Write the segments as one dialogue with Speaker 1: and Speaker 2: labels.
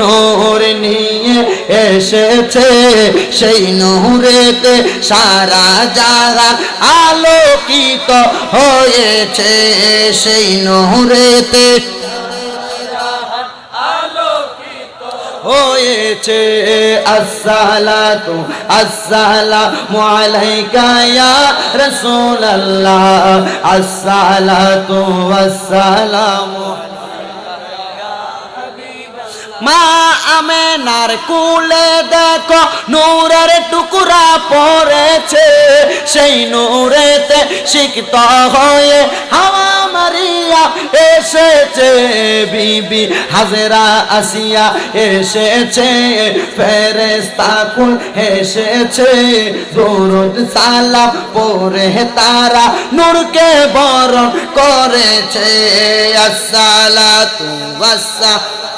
Speaker 1: নূর নিয়ে এসেছে, সেই নূরেতে সারা জাগা আলোকিত হয়েছে, সেই নূরেতে হয়েছে। আসসালাতু আসসালামু আলাইকা ইয়া রাসূলুল্লাহ। আসসালাতু ওয়াসসালামু মা আমেনার কুলে দেখো, নূরের টুকরা পড়েছে। সেই নূরেতে সিক্ত হয়ে হাওয়া মারিয়া এসেছে। বিবি হাজেরা আসিয়া এসেছে। ফেরেস্তা কুল এসেছে। দরুদ সালাম পরে তারা নূরকে বরণ করেছে। আসসালাতু ওয়াসসালামু।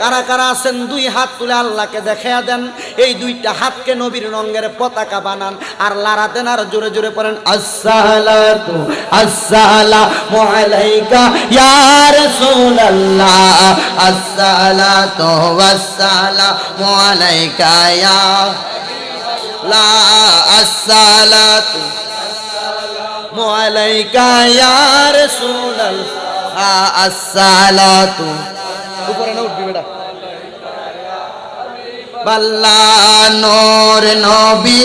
Speaker 1: কারা কারা আছেন, দুই হাত তুলে আল্লাহকে দেখাইয়া দেন। এই দুইটা হাতকে নবীর রঙের পতাকা বানান আর লারা দেন আর জোরে জোরে পড়েন, আসসালাতু আসসালাতু ওয়াসসালামু ইয়া আসসালাতু ইয়া আসসালাতু বলেন বাল্লা নোর নবী,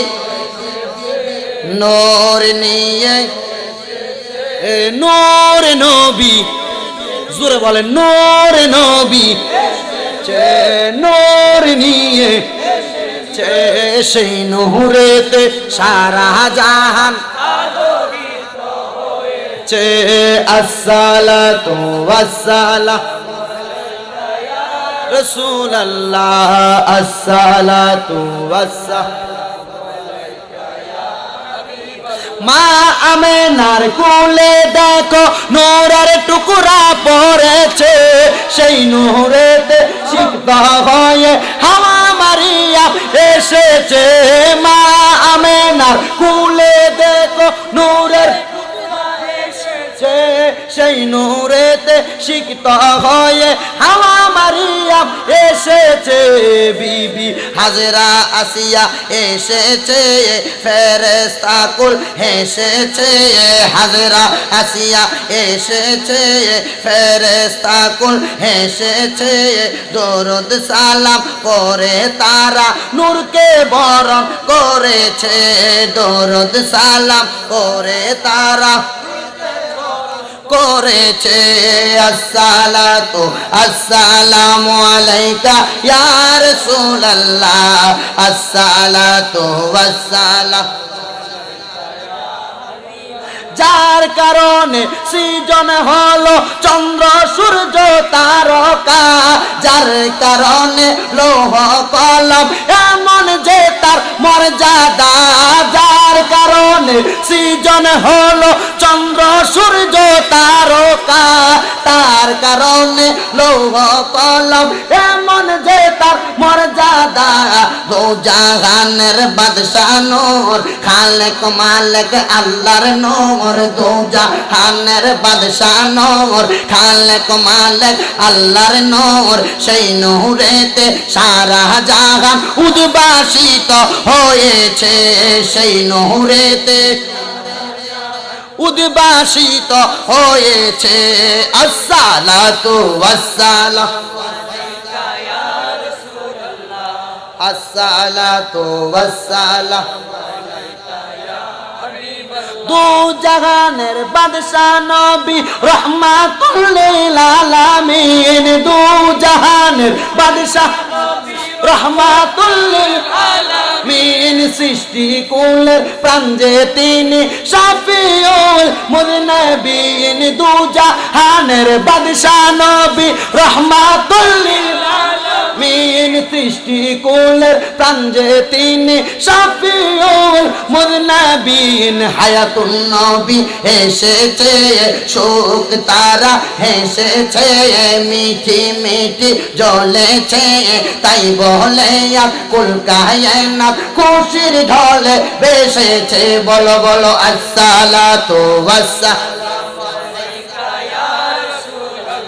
Speaker 1: নোর নিয়ে নোর নবী, জোরে বলে নোর নবী চে নোর নিয়ে চে সেই নোহরেতে সারা জাহান চে আসালা তো আসালা রসুল আল্লাহ আসসালাতু মা আমে নারকুলে দেখো, নোরার টুকরা পড়েছে। সেই নোরেতে শিখবা হয়ে হাওয়া মারিয়া এসেছে। মা আমে নারকুলে দেখো, নোরের সেই নোরেতে শিখতা হয়ে হাওয়া মারিয়া এসেছে বিবি হাজরা আসিয়া এসেছে ফেরেস্তা কুল এসেছে হাজরা আসিয়া এসেছে ফেরেস্তা কুল এসেছে দরুদ সালাম করে তারা নূরকে বরণ করেছে, দরুদ সালাম করে তারা করেছে। আসসালাতু আসসালামু আলাইকা ইয়া রাসূলুল্লাহ। আসসালাতু ওয়াসসালাম। যার কারণে সৃজন হলো চন্দ্র, সূর্য, তারকা। যার কারণে লৌহ, কলম, এমন যে তার মর্যাদা। যার কারণে সৃজন হলো তারকা তার কারণে লৌহ কলম এমন যে তার মর্যাদা। দো জাহানের বাদশাহ নূর, খালেক মালিক আল্লাহর নূর। দো জাহানের বাদশাহ নূর, খালেক মালিক আল্লাহর নূর। সেই নূরেতে সারা জাহান উদ্ভাসিত হয়েছে। সেই নূরেতে উদ্ভাসিত হয়েছে। ওয়াসসালাম। আসসালাতু ওয়াসসালাম। দু জাহানের বাদশাহ নবী রহমাতুল্লিল আলামিন। দু জাহানের বাদশাহ সৃষ্টি কুলের প্রাঞ্জে তিনি শাফিউল নবীন দু জাহানের বাদশাহ নবী রহমাতুল্লিল আলামিন। সৃষ্টি কুলের প্রাণ যে তিনি সাফিউল মুজনাবিন হায়াতুন নবী এসেছে, শোক তারা হেসেছে, মিঠি মিঠি জ্বলেছে, তাই বলে কুল না খুশির ঢলে বেসেছে, বলো বলো আসসালাতু ওয়াসসা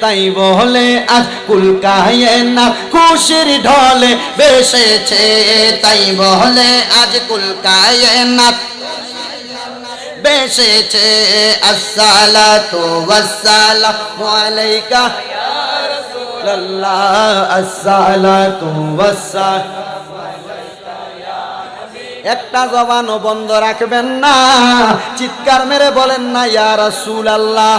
Speaker 1: তাই বলে আজ না খুশির ঢলে বেসেছে। তাই বলে, আজ না বেসেছে। আসসালাতু ওয়াসসালাম একটা জবানও বন্ধ রাখবেন না, চিৎকার মেরে বলেন না, ইয়া রাসূল আল্লাহ